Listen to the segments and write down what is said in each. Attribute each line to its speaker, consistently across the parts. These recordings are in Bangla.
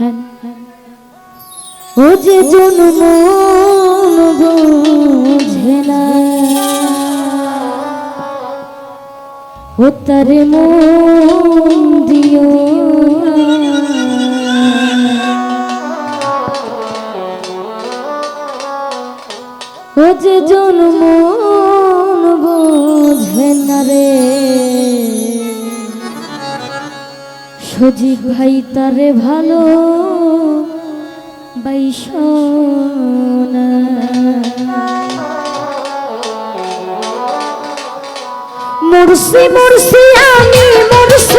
Speaker 1: হ্যাঁ। ও যে জন্ম বুঝে না। ও তার মন দিও ও যে জন সজীব ভাই তারে ভালো বৈশ মুরসি মুরসি আমি মুরসি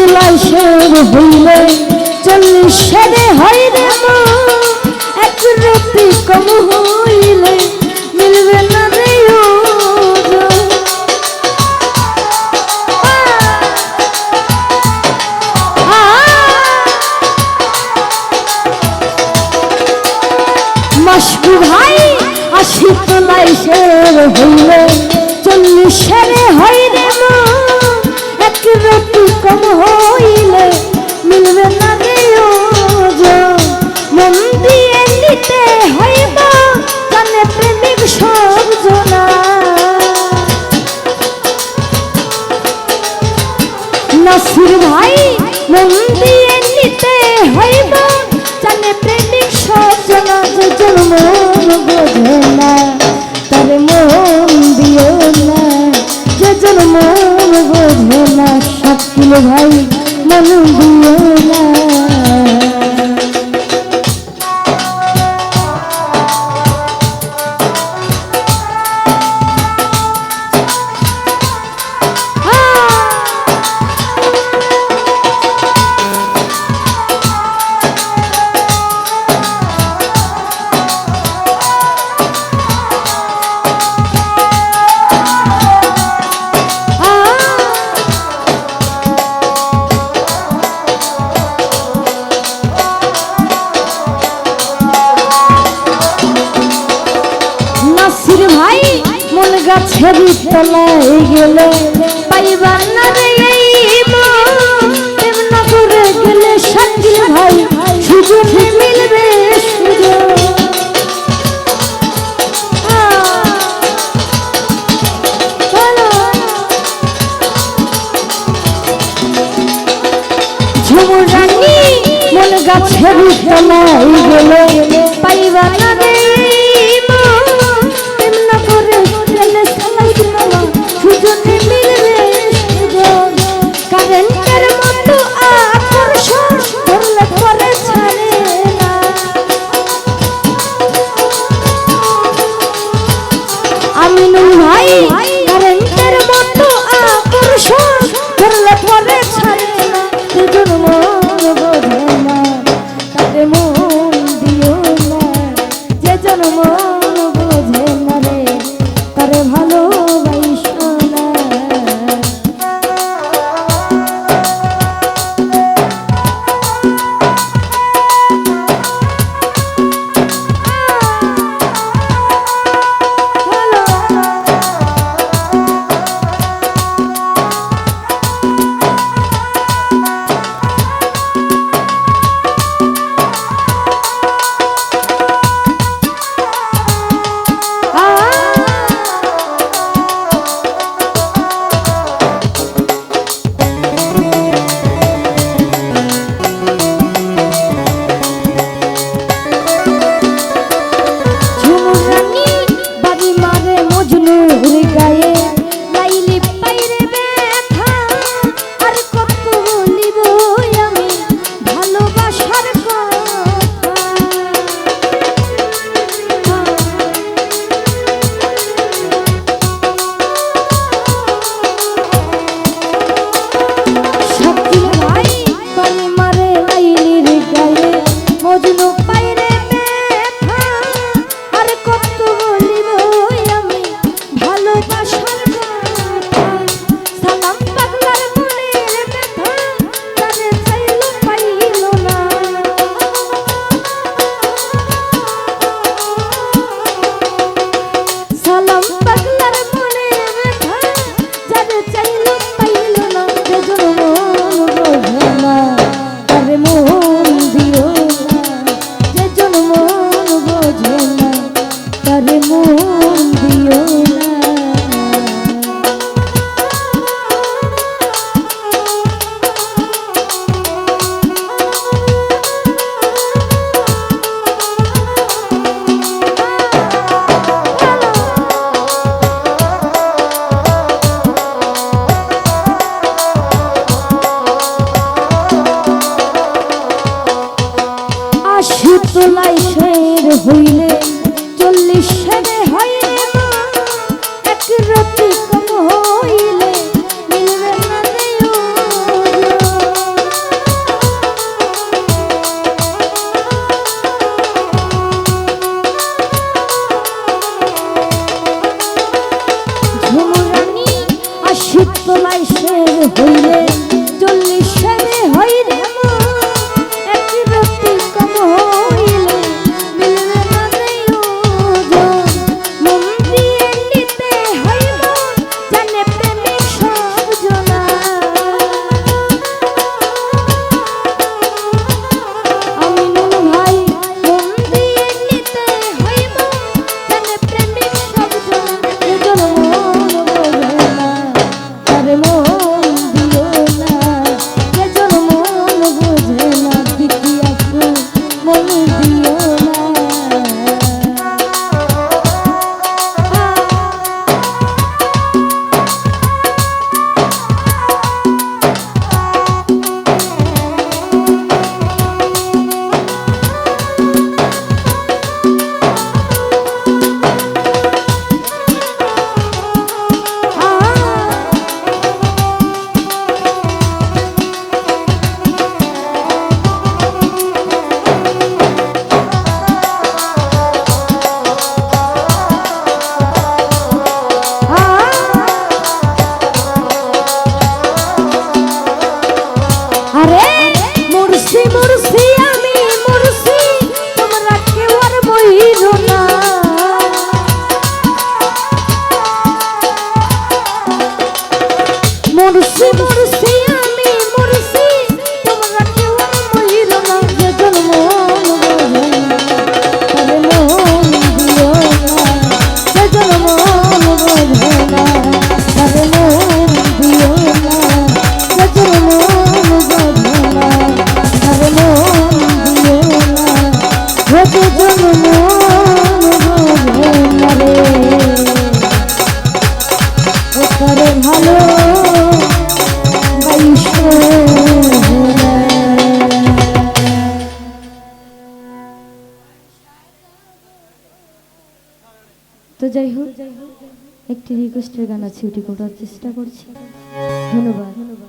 Speaker 1: চুলাই সের হইলে চল্লিশ সেরে হইলে এক রুপি কম হইলে মিলবে গাছের তলায় গেলে। পাইবার না রে এই নগরে গেলে শাকিল ভাই সুযোগ মিলবে গাছের তলায় গেলে। পাইবার না রে সবাই শের হইলে যাই হোক একটি রিকোয়েস্টের গান আছে ওটি করার চেষ্টা করছি। ধন্যবাদ ধন্যবাদ।